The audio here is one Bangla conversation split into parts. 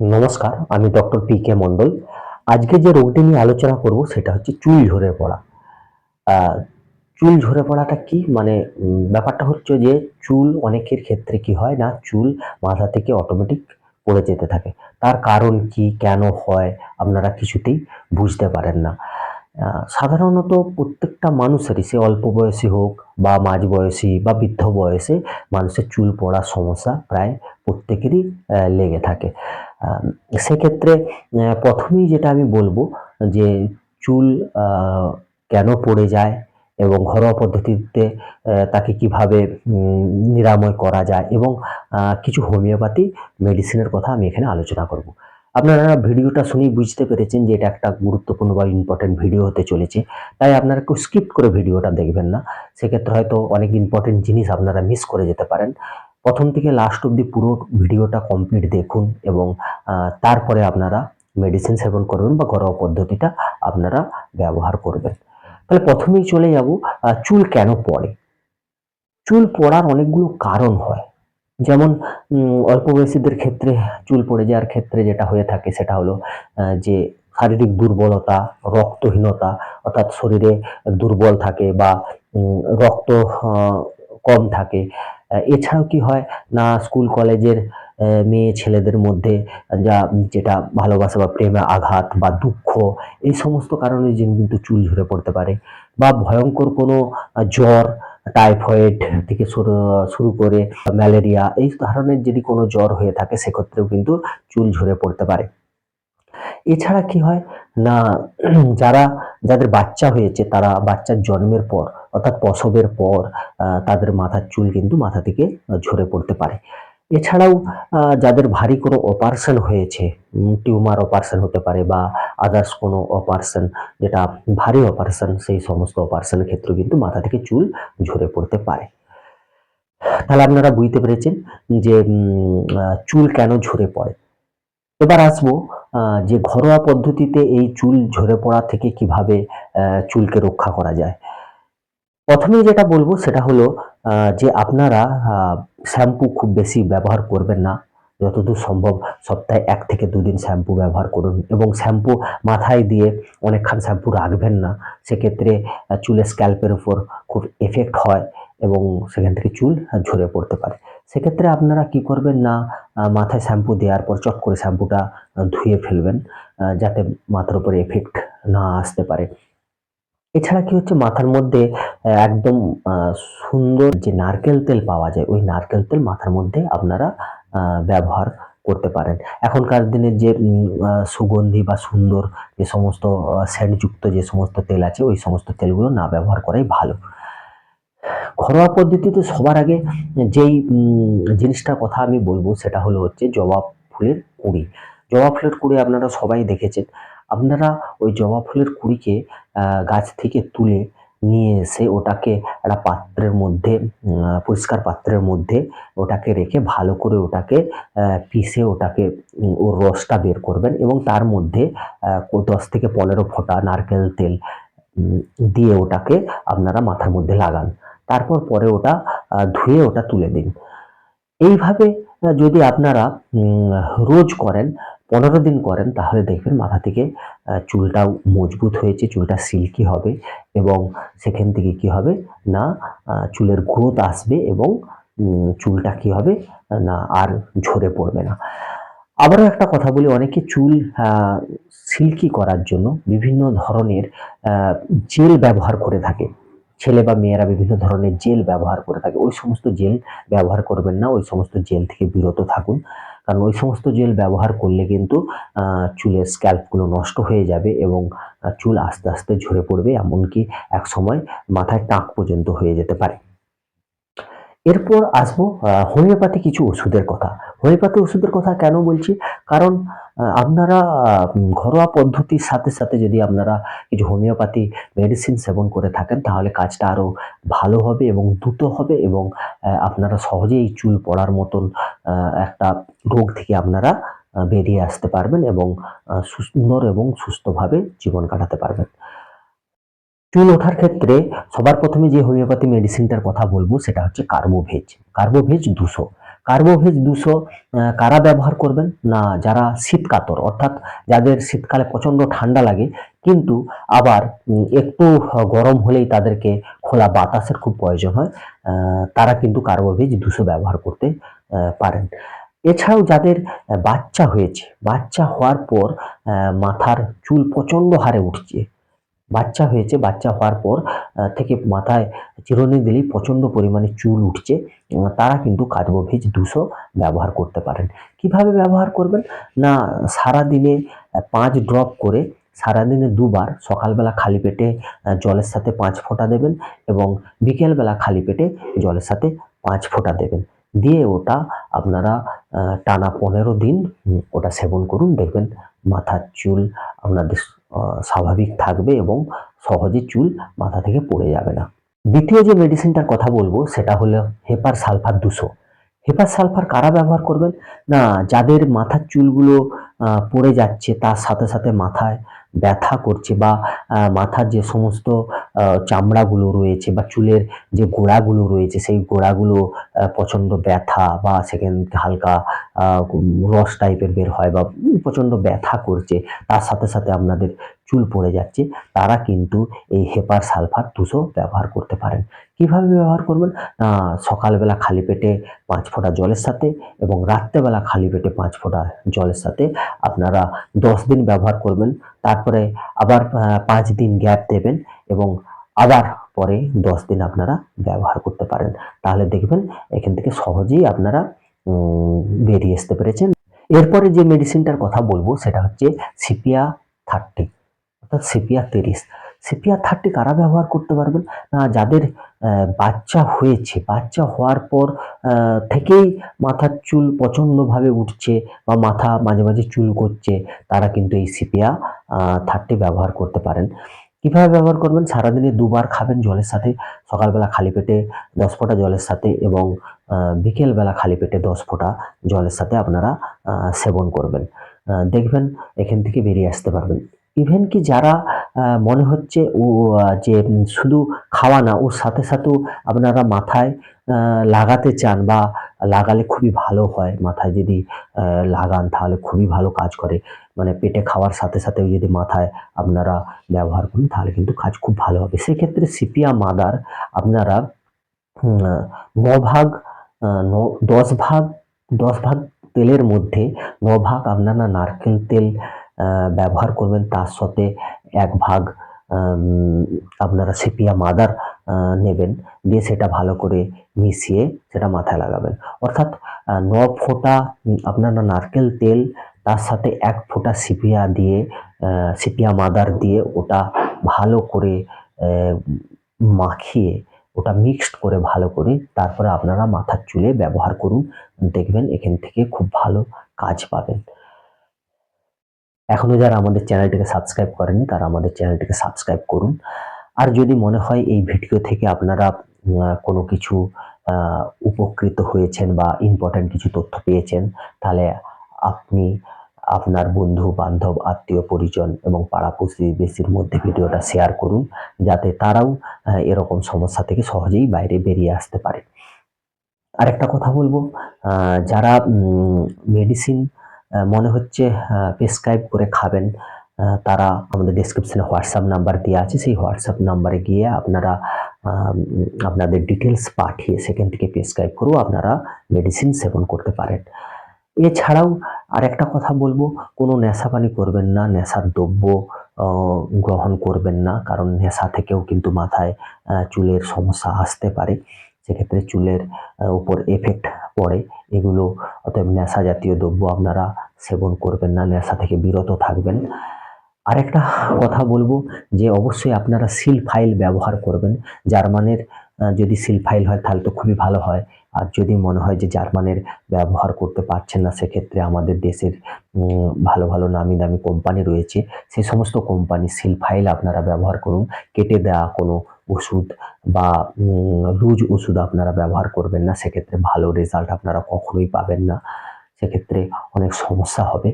নমস্কার, আমি ডক্টর পি কে মণ্ডল। আজকে যে রোগটি নিয়ে আলোচনা করব সেটা হচ্ছে চুল ঝরে পড়া। চুল ঝরে পড়াটা কি? মানে ব্যাপারটা হচ্ছে যে চুল অনেকের ক্ষেত্রে কি হয় না, চুল মাথা থেকে অটোমেটিক পড়ে যেতে থাকে। তার কারণ কি, কেন হয়, আপনারা কিছুতেই বুঝতে পারেন না। সাধারণত প্রত্যেকটা মানুষেরই, সে অল্প বয়সী হোক বা মাঝ বয়সী বা বৃদ্ধ বয়সে মানুষের চুল পড়ার সমস্যা প্রায় প্রত্যেকেরই লেগে থাকে। সেক্ষেত্রে প্রথমেই যেটা আমি বলব যে চুল কেন পড়ে যায় এবং ঘরোয়া পদ্ধতিতে তাকে কীভাবে নিরাময় করা যায় এবং কিছু হোমিওপ্যাথি মেডিসিনের কথা আমি এখানে আলোচনা করব। আপনারা ভিডিওটা শুনেই বুঝতে পেরেছেন যে এটা একটা গুরুত্বপূর্ণ বা ইম্পর্টেন্ট ভিডিও হতে চলেছে। তাই আপনারা একটু স্কিপ করে ভিডিওটা দেখবেন না। সেক্ষেত্রে হয়তো অনেক ইম্পর্টেন্ট জিনিস আপনারা মিস করে যেতে পারেন। প্রথম থেকে লাস্ট অবধি পুরো ভিডিওটা কমপ্লিট দেখুন এবং তারপরে আপনারা মেডিসিন সেবন করবেন বা ঘরোয়া পদ্ধতিটা আপনারা ব্যবহার করবেন। তাহলে প্রথমেই চলে যাব চুল কেন পড়ে? চুল পড়ার অনেকগুলো কারণ হয়। যেমন অল্প বয়সীদের ক্ষেত্রে চুল পড়ে যাওয়ার ক্ষেত্রে যেটা হয়ে থাকে সেটা হলো যে শারীরিক দুর্বলতা, রক্তহীনতা, অর্থাৎ শরীরে দুর্বল থাকে বা রক্ত কম থাকে এছাড়াও কি হয়? না স্কুল কলেজের মেয়ে ছেলেদের মধ্যে যা যেটা ভালোবাসা বা প্রেমে আঘাত বা দুঃখ, এই সমস্ত কারণে যে কিন্তু চুল ঝরে পড়তে পারে বা ভয়ঙ্কর কোনো জ্বর, টাইফয়েড থেকে শুরু শুরু করে ম্যালেরিয়া, এই ধরনের যদি কোনো জ্বর হয়ে থাকে, সেক্ষেত্রেও কিন্তু চুল ঝরে পড়তে পারে। এছাড়া কি হয়? না, যারা, যাদের বাচ্চা হয়েছে, তারা বাচ্চার জন্মের পর অর্থাৎ প্রসবের পর তাদের মাথার চুল কিন্তু মাথা থেকে ঝরে পড়তে পারে। এছাড়াও যাদের ভারী কোনো অপারেশন হয়েছে টিউমার অপারেশন হতে পারে বা আদার্স কোনো অপারেশন যেটা ভারী অপারেশন সেই সমস্ত অপারেশনের ক্ষেত্রে কিন্তু মাথা থেকে চুল ঝরে পড়তে পারে। তাহলে আপনারা বুঝতে পেরেছেন যে চুল কেন ঝরে পড়ে? এবার আসব যে ঘরোয়া পদ্ধতিতে এই চুল ঝরে পড়া থেকে কীভাবে চুলকে রক্ষা করা যায়। প্রথমেই যেটা বলব সেটা হলো যে আপনারা শ্যাম্পু খুব বেশি ব্যবহার করবেন না। যতদূর সম্ভব সপ্তাহে এক থেকে দুদিন শ্যাম্পু ব্যবহার করুন এবং শ্যাম্পু মাথায় দিয়ে অনেকক্ষণ শ্যাম্পু রাখবেন না। সেক্ষেত্রে চুলের স্ক্যাল্পের উপর খুব এফেক্ট হয় এবং সেখান থেকে চুল ঝরে পড়তে পারে। সেক্ষেত্রে আপনারা কি করবেন না মাথায় শ্যাম্পু দেওয়ার পর চট করে শ্যাম্পুটা ধুয়ে ফেলবেন যাতে মাথার উপরে এফেক্ট না আসতে পারে। এছাড়া কি হচ্ছে? মাথার মধ্যে একদম সুন্দর যে নারকেল তেল পাওয়া যায়, ওই নারকেল তেল মাথার মধ্যে আপনারা ব্যবহার করতে পারেন। এখনকার দিনে যে সুগন্ধি বা সুন্দর যে সমস্ত স্যান্ডযুক্ত যে সমস্ত তেল আছে, ওই সমস্ত তেলগুলো না ব্যবহার করাই ভালো। ঘরোয়া পদ্ধতিতে সবার আগে যেই জিনিসটার কথা আমি বলব, সেটা হলো হচ্ছে জবা ফুলের কুঁড়ি। জবা ফুলের কুঁড়ি আপনারা সবাই দেখেছেন। আপনারা ওই জবা ফুলের কুঁড়িকে গাছ থেকে তুলে নিয়ে এসে ওটাকে একটা পাত্রের মধ্যে পরিষ্কার পাত্রের মধ্যে ওটাকে রেখে ভালো করে ওটাকে পিষে ওটাকে ওর রসটা বের করবেন এবং তার মধ্যে দশ থেকে পনেরো ফোঁটা নারকেল তেল দিয়ে ওটাকে আপনারা মাথার মধ্যে লাগান। তারপর পরে ওটা ধুয়ে ওটা তুলে দিন। এইভাবে যদি আপনারা রোজ করেন পনেরো দিন করেন, তাহলে দেখবেন মাথা থেকে চুলটাও মজবুত হয়েছে, চুলটা সিল্কি হবে এবং সেখান থেকে কি হবে? না চুলের গ্রোথ আসবে এবং চুলটা কি হবে? না, আর ঝরে পড়বে না। আবারও একটা কথা বলি, অনেকে চুল সিল্কি করার জন্য বিভিন্ন ধরনের জেল ব্যবহার করে থাকে। ছেলে বা মেয়েরা বিভিন্ন ধরনের জেল ব্যবহার করে থাকে। ওই সমস্ত জেল ব্যবহার করবেন না, ওই সমস্ত জেল থেকে বিরত থাকুন। কারণ ওই সমস্ত জেল ব্যবহার করলে কিন্তু চুলের স্ক্যাল্পগুলো নষ্ট হয়ে যাবে এবং চুল আস্তে আস্তে ঝরে পড়বে, এমনকি এক সময় মাথায় টাক পর্যন্ত হয়ে যেতে পারে। এরপর আসব হোমিওপ্যাথি কিছু ওষুধের কথা। হোমিওপ্যাথি ওষুধের কথা কেন বলছি? কারণ আপনারা ঘরোয়া পদ্ধতির সাথে সাথে যদি আপনারা কিছু হোমিওপ্যাথি মেডিসিন সেবন করে থাকেন, তাহলে কাজটা আরও ভালো হবে এবং দ্রুত হবে এবং আপনারা সহজেই চুল পড়ার মতন একটা রোগ থেকে আপনারা বেরিয়ে আসতে পারবেন এবং সুন্দর এবং সুস্থভাবে জীবন কাটাতে পারবেন। চুল ওঠার ক্ষেত্রে সবার প্রথমে যে হোমিওপ্যাথি মেডিসিনটার কথা বলব, সেটা হচ্ছে কার্বোভেজ কার্বোভেজ দুশো। কার্বোভেজ দুশো কারা ব্যবহার করবেন? না, যারা শীতকাতর, অর্থাৎ যাদের শীতকালে প্রচণ্ড ঠান্ডা লাগে, কিন্তু আবার একটু গরম হলেই তাদেরকে খোলা বাতাসের খুব প্রয়োজন হয় তারা কিন্তু কার্বোভেজ দুশো ব্যবহার করতে পারেন। এছাড়াও যাদের বাচ্চা হয়েছে, বাচ্চা হওয়ার পর মাথার চুল প্রচণ্ড হারে উঠছে বাচ্চা হয়েছে বাচ্চা হওয়ার পর থেকে মাথায় চিরুনি দিলেই প্রচণ্ড পরিমাণে চুল উঠছে। তারা কিন্তু কার্বোভেজ দুশো ব্যবহার করতে পারেন। কীভাবে ব্যবহার করবেন? না সারাদিনে আহ, পাঁচ ড্রপ করে সারাদিনে দুবার সকালবেলা খালি পেটে জলের সাথে পাঁচ ফোঁটা দেবেন এবং বিকেলবেলা খালি পেটে জলের সাথে পাঁচ ফোঁটা দেবেন। দিয়ে ওটা আপনারা টানা পনেরো দিন ওটা সেবন করুন দেখবেন মাথার চুল আপনাদের স্বাভাবিক থাকবে এবং সহজে চুল মাথা থেকে পড়ে যাবে না। দ্বিতীয় যে মেডিসিনটার কথা বলব, সেটা হলো হেপার সালফার দুশো। হেপার সালফার কারা ব্যবহার করবেন? না, যাদের মাথার চুলগুলো পড়ে যাচ্ছে, তার সাথে সাথে মাথায় ব্যথা করছে বা মাথার যে সমস্ত চামড়াগুলো রয়েছে বা চুলের যে গোড়াগুলো রয়েছে সেই গোড়াগুলো প্রচণ্ড ব্যথা বা সেখান হালকা রস টাইপের বের হয় বা প্রচণ্ড ব্যথা করছে, তার সাথে সাথে আপনাদের চুল পড়ে যাচ্ছে, তারা কিন্তু এই হেপার সালফার দুশো ব্যবহার করতে পারেন। কীভাবে ব্যবহার করবেন? না সকালবেলা খালি পেটে পাঁচ ফোঁটা জলের সাথে এবং রাত্রেবেলা খালি পেটে পাঁচ ফোঁটা জলের সাথে আপনারা দশ দিন ব্যবহার করবেন তারপরে আবার পাঁচ দিন গ্যাপ দেবেন এবং আবার পরে দশ দিন আপনারা ব্যবহার করতে পারেন। তাহলে দেখবেন এখান থেকে সহজেই আপনারা বেরিয়ে আসতে পেরেছেন। এরপরে যে মেডিসিনটার কথা বলব সেটা হচ্ছে সিপিয়া থার্টি অর্থাৎ সিপিয়া তিরিশ। সিপিয়া থার্টি কারা ব্যবহার করতে পারবেন? না, যাদের বাচ্চা হয়েছে, বাচ্চা হওয়ার পর থেকেই মাথার চুল প্রচণ্ডভাবে উঠছে বা মাথা মাঝে মাঝে চুল করছে, তারা কিন্তু এই সিপিয়া থার্টি ব্যবহার করতে পারেন। কীভাবে ব্যবহার করবেন? সারাদিনে দুবার খাবেন জলের সাথে, সকালবেলা খালি পেটে দশ ফোঁটা জলের সাথে এবং বিকেলবেলা খালি পেটে দশ ফোঁটা জলের সাথে আপনারা সেবন করবেন। দেখবেন এখান থেকে বেরিয়ে আসতে পারবেন। ইভেন কি যারা মনে হচ্ছে ও যে শুধু খাওয়া না, ওর সাথে সাথেও আপনারা মাথায় লাগাতে চান বা লাগালে খুবই ভালো হয়। মাথায় যদি লাগান তাহলে খুবই ভালো কাজ করে। মানে পেটে খাওয়ার সাথে সাথেও যদি মাথায় আপনারা ব্যবহার করুন তাহলে কিন্তু কাজ খুব ভালো হবে। সেক্ষেত্রে সিপিয়া মাদার আপনারা ন ভাগ দশ ভাগ দশ ভাগ তেলের মধ্যে ন ভাগ আপনারা নারকেল তেল ব্যবহার করবেন। তার সাথে এক ভাগ আপনারা সেপিয়া মাদার নেবেন। দিয়ে সেটা ভালো করে মিশিয়ে সেটা মাথায় লাগাবেন। অর্থাৎ ন ফোঁটা আপনারা নারকেল তেল, তার সাথে এক ফোঁটা সিপিয়া দিয়ে সিপিয়া মাদার দিয়ে ওটা ভালো করে মাখিয়ে ওটা মিক্সড করে ভালো করে তারপরে আপনারা মাথার চুলে ব্যবহার করুন। দেখবেন এখান থেকে খুব ভালো কাজ পাবেন। এখনও যারা আমাদের চ্যানেলটিকে সাবস্ক্রাইব করেনি তারা আমাদের চ্যানেলটিকে সাবস্ক্রাইব করুন। আর যদি মনে হয় এই ভিডিও থেকে আপনারা কোনো কিছু উপকৃত হয়েছেন বা ইম্পর্ট্যান্ট কিছু তথ্য পেয়েছেন, তাহলে আপনি আপনার বন্ধু, বান্ধব, আত্মীয়, পরিজন এবং পাড়া প্রতিবেশীর মধ্যে ভিডিওটা শেয়ার করুন, যাতে তারাও এরকম সমস্যা থেকে সহজেই বাইরে বেরিয়ে আসতে পারে। আরেকটা কথা বলব যারা মেডিসিন মনে হচ্ছে প্রেসক্রাইব করে খাবেন। তারা আমাদের ডিসক্রিপশনে হোয়াটসঅ্যাপ নাম্বার দেওয়া আছে। সেই হোয়াটসঅ্যাপ নাম্বারে গিয়ে আপনারা আপনাদের ডিটেলস পাঠিয়ে সেখান থেকে প্রেসক্রাইব করেও আপনারা মেডিসিন সেবন করতে পারেন। এছাড়াও আরেকটা কথা বলব, কোনো নেশা পানি করবেন না, নেশার দ্রব্য গ্রহণ করবেন না, কারণ নেশা থেকেও কিন্তু মাথায় চুলের সমস্যা আসতে পারে। সেক্ষেত্রে চুলের উপর এফেক্ট পড়ে। এগুলো অতএব নেশা জাতীয় দ্রব্য আপনারা সেবন করবেন না, নেশা থেকে বিরত থাকবেন। আরেকটা কথা বলব যে অবশ্যই আপনারা সিল ফাইল ব্যবহার করবেন। জার্মানের যদি সিল ফাইল হয় তাহলে তো খুবই ভালো হয়। আর যদি মনে হয় যে জার্মানের ব্যবহার করতে পারছেন না, সেক্ষেত্রে আমাদের দেশের ভালো ভালো নামি দামি কোম্পানি রয়েছে। সেই সমস্ত কোম্পানি সিল ফাইল আপনারা ব্যবহার করুন। কেটে দেওয়া কোনো ওষুধ বা লুজ ওষুধ আপনারা ব্যবহার করবেন না। সেক্ষেত্রে ভালো রেজাল্ট আপনারা কখনোই পাবেন না। সেক্ষেত্রে অনেক সমস্যা হবে।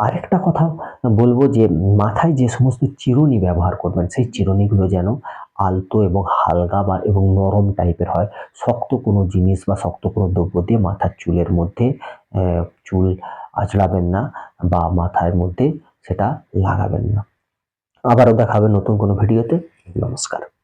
আরেকটা কথা বলব যে, মাথায় যে সমস্ত চিরুনি ব্যবহার করবেন, সেই চিরুনিগুলো যেন আলতো এবং হালকা বা এবং নরম টাইপের হয়। শক্ত কোনো জিনিস বা শক্ত কোনো দ্রব্য দিয়ে মাথার চুলের মধ্যে চুল আঁচড়াবেন না বা মাথার মধ্যে সেটা লাগাবেন না। আবারও দেখাবে নতুন কোনো ভিডিওতে। নমস্কার।